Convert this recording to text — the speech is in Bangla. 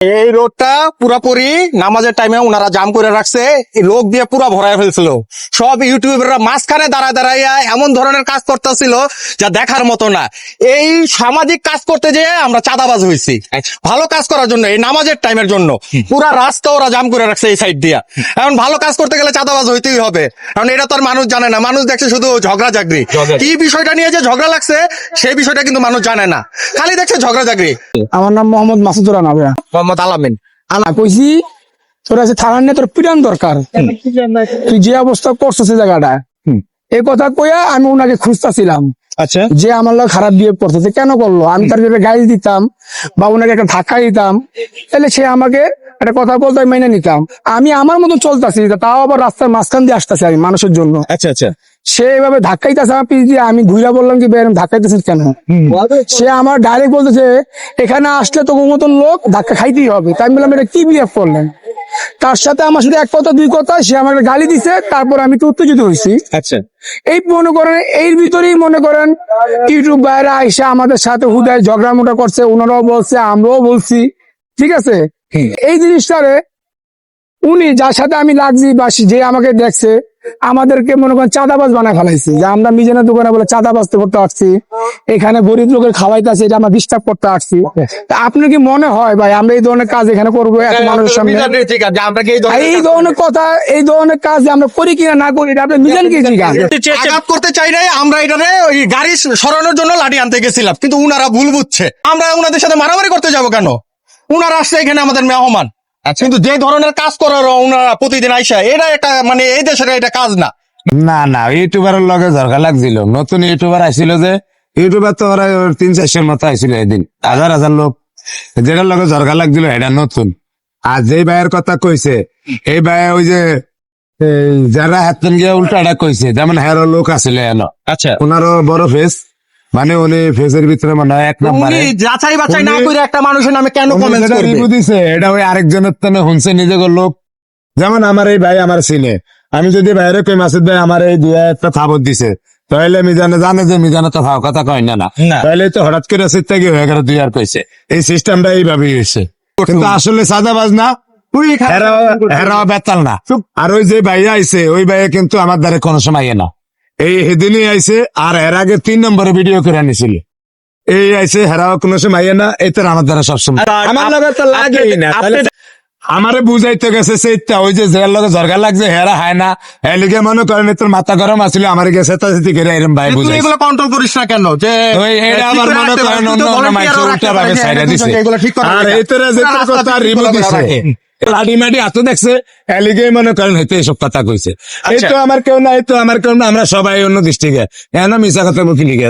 এই রোডটা পুরাপুরি নামাজের টাইমে ওনারা জাম করে রাখছে লোক দিয়ে পুরা ভরায় ফেলছিল। সব ইউটিউবাররা মাঝখানে দাঁড়ায় দাঁড়াইয়া এমন ধরনের কাজ করতেছিল যা দেখার মতো না। এই সামাজিক কাজ করতে যেয়ে আমরা চাঁদাবাজ হয়েছি। ভালো কাজ করার জন্য এই নামাজের টাইমের জন্য। পুরা রাস্তা ওরা জাম করে রাখছে এই সাইড দিয়া। এখন ভালো কাজ করতে গেলে চাঁদাবাজ হইতেই হবে। কারণ এটা তো আর মানুষ জানে না। মানুষ দেখছে শুধু ঝগড়া জাগরি কি বিষয়টা নিয়ে যে ঝগড়া লাগছে সেই বিষয়টা কিন্তু মানুষ জানে না। খালি দেখছে ঝগড়া জাগরি আমার নাম মোহাম্মদ মাসুদুর রানা মোহাম্মদ আলামিন। আনা কইছি তোর আছে থানার নিয়ে তোর পিরান দরকার। তুই যে অবস্থা করছ সে জায়গাটা এই কথা কইয়া আমি ওনাকে খুঁজতেছিলাম। আচ্ছা। যে আমার লোক খারাপ বিহেভ করতেছে কেন করল? আমি তার জন্য গাড়ি দিতাম বা ওনাকে একটা ধাক্কা দিতাম। তাহলে সে আমাকে একটা কথা বলতে মেনে নিতাম। আমি আমার মতো চলতেছি তাও আবার রাস্তার মাঝখান দিয়ে আসতেছি আমি মানুষের জন্য। আচ্ছা আচ্ছা। সে এভাবে ধাক্কাইতেছে আমার পিছ দিয়ে আমি ঘুরা বললাম কি বেরম ধাক্কাইতেছিস কেন? সে আমার ডাইরেক্ট বলতেছে এখানে আসলে তো মতন লোক ধাক্কা খাইতেই হবে। তাই আমি বললাম এটা কি বিহেভ করলেন? তার সাথে আমার সাথে এক কথা দুই কথা সে আমাকে গালি দিছে তারপর আমি তো উত্তেজিত হয়েছি আচ্ছা। এই মনে করেন এর ভিতরেই মনে করেন ইউটিউব বাইরে আইসা আমাদের সাথে হুদায় ঝগড়া মোটা করছে ওনারাও বলছে আমরাও বলছি। ঠিক আছে? এই জিনিসটারে উনি যার সাথে আমি লাগছি বা যে আমাকে দেখছে আমাদেরকে মনে করেন চাঁদাবাজ বানায় ফেলাইছে। যে আমরা মিজানের দোকানে বলে চাঁদাবাজ করতে আসছি এখানে গরিব লোকের খাওয়াইতেছে এটা আমরা ডিস্টার্ব করতে আসছি। আপনার কি মনে হয় ভাই আমরা এই ধরনের কাজ এখানে করব এত মানুষের সামনে? এই ধরনের কথা এই ধরনের কাজ যে আমরা করি কিনা না করি এটা আপনি মিজান কি জিজ্ঞাসা করতে চাই নাই আমরা এটা ওই গাড়ি সরানোর জন্য লাঠি আনতে গেছিলাম কিন্তু উনারা ভুল বুঝছে। আমরা উনাদের সাথে মারামারি করতে যাব কেন? উনারা আসছে এখানে আমাদের মেহমান। কিন্তু যে ধরনের কাজ করার উনারা প্রতিদিন আইসা এটা একটা মানে এই দেশের এটা কাজ না। না না ইউটিউবারের লগে দরকার লাগছিল। নতুন ইউটিউবার আইছিল যে ইউটিউবার তো ওরা তিন চারশোর মতো আইছিল এদিন। হাজার হাজার লোক। যেটার লগে দরকার লাগছিল এটা নতুন। আর যে ভাইয়ের কথা কইছে এই ভাই ওই যে যারা হাতন গিয়ে উল্টাটা কইছে যেমন হেরো লোক আছিল এনো। আচ্ছা। ওনারও বড় ফেস মানে উনি ফেসের ভিতরে মনে এক নম্বরে। যাচাই বাছাই না করে একটা মানুষের নামে কেন কমেন্ট করবে? review দিছে এটা ওই আরেকজনের তো শুনছে নিজেকে লোক। যেমন আমার এই ভাই আমার সিনে আমি যদি বাইরে কই মাসুদ ভাই আমার এই দুই একটা থাবত দিছে তাহলে মিজানে জানে যে মিজানে তো ভাও কথা কয় না না। তাহলে তো হঠাৎ করে সিটটা কি হয়ে গেল দুই আর কইছে। এই সিস্টেমটা এইভাবেই হয়েছে। কিন্তু আসলে সাদাবাজ না হেরাও হেরাও বেতাল না। আর ওই যে ভাইয়া আইছে ওই ভাইয়া কিন্তু আমার দ্বারে কোনো সময় না। এই সেদিনই আইছে আর এর আগে তিন নম্বরে ভিডিও করে আনিছিল। এই আইছে হেরাও কোনো সময় না এই তো আমার দ্বারা সবসময়। আমার লগে তো লাগেই না আমারে বুঝাইতে গেছে সেইটা ওই যে যার লগে ঝরগা লাগছে হেরা হয় না। এলিগে মনে করেন তোর মাথা গরম আসলে আমার গেছে তা সেটি করে এরম ভাই এগুলো কন্ট্রোল করিস না কেন? যে ওই এটা করে মনে করেন অন্য অন্য উল্টা ভাবে দিছে। আর এইতরে কথা রিমু দিছে। রাখে। লাডি মাডি হাত দেখছে এলিগে মনে করেন হয়তো এসব কথা কইছে এই আচ্ছা। তো আমার কেউ না এই তো আমার কেউ না আমরা সবাই অন্য দৃষ্টিকে কেন মিশা কথা মুখি লিগে